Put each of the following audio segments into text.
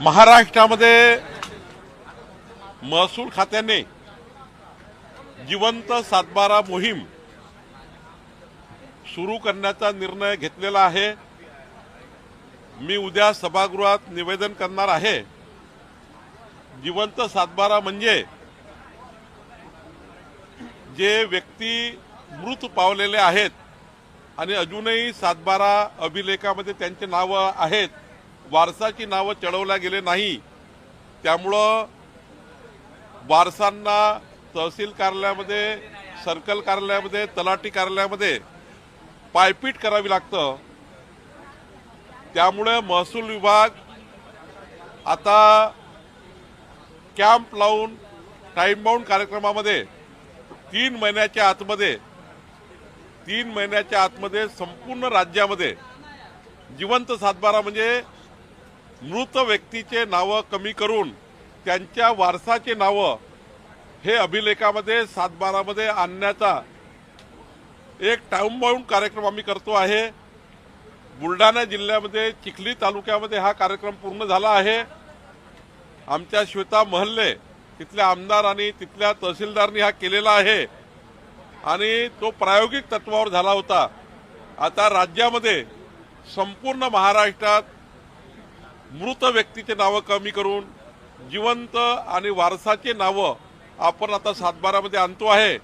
महाराष्ट्रामध्ये महसूल खात्याने जिवंत सातबारा मोहीम सुरू करण्याचा निर्णय घेतलेला आहे. मी उद्या सभागृहात निवेदन करणार आहे. जिवंत सातबारा म्हणजे जे व्यक्ती मृत पावलेले आहेत आणि अजूनही सातबारा अभिलेखामध्ये त्यांचे नावं आहेत वारसाची नावं चढवल्या गेले नाही. त्यामुळं वारसांना तहसील कार्यालयामध्ये सर्कल कार्यालयामध्ये तलाठी कार्यालयामध्ये पायपीट करावी लागतं. त्यामुळे महसूल विभाग आता कॅम्प लावून टाईम बाउंड कार्यक्रमामध्ये तीन महिन्याच्या आतमध्ये तीन महिन्याच्या आतमध्ये संपूर्ण राज्यामध्ये जिवंत सातबारा म्हणजे मृत व्यक्तीचे नावं कमी करून त्यांच्या वारसाचे नावं हे अभिलेखामध्ये सातबारामध्ये आणण्याचा एक टाऊन कार्यक्रम आम्ही करतो आहे. बुलढाणा जिल्ह्यामध्ये चिखली तालुक्यामध्ये हा कार्यक्रम पूर्ण झाला आहे. आमच्या श्वेता महल्ले तिथल्या आमदार आणि तिथल्या तहसीलदारनी हा केलेला आहे. आणि तो प्रायोगिक तत्वावर झाला होता. आता राज्यामध्ये संपूर्ण महाराष्ट्रात मृत व्यक्तीचे नावं कमी करून जिवंत आणि वारसाचे नावं आपण आता सातबारामध्ये आणतो आहे.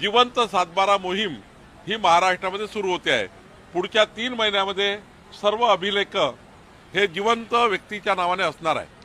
जिवंत सातबारा मोहीम ही महाराष्ट्रामध्ये सुरू होते आहे. पुढच्या तीन महिन्यामध्ये सर्व अभिलेख हे जिवंत व्यक्तीच्या नावाने असणार आहे.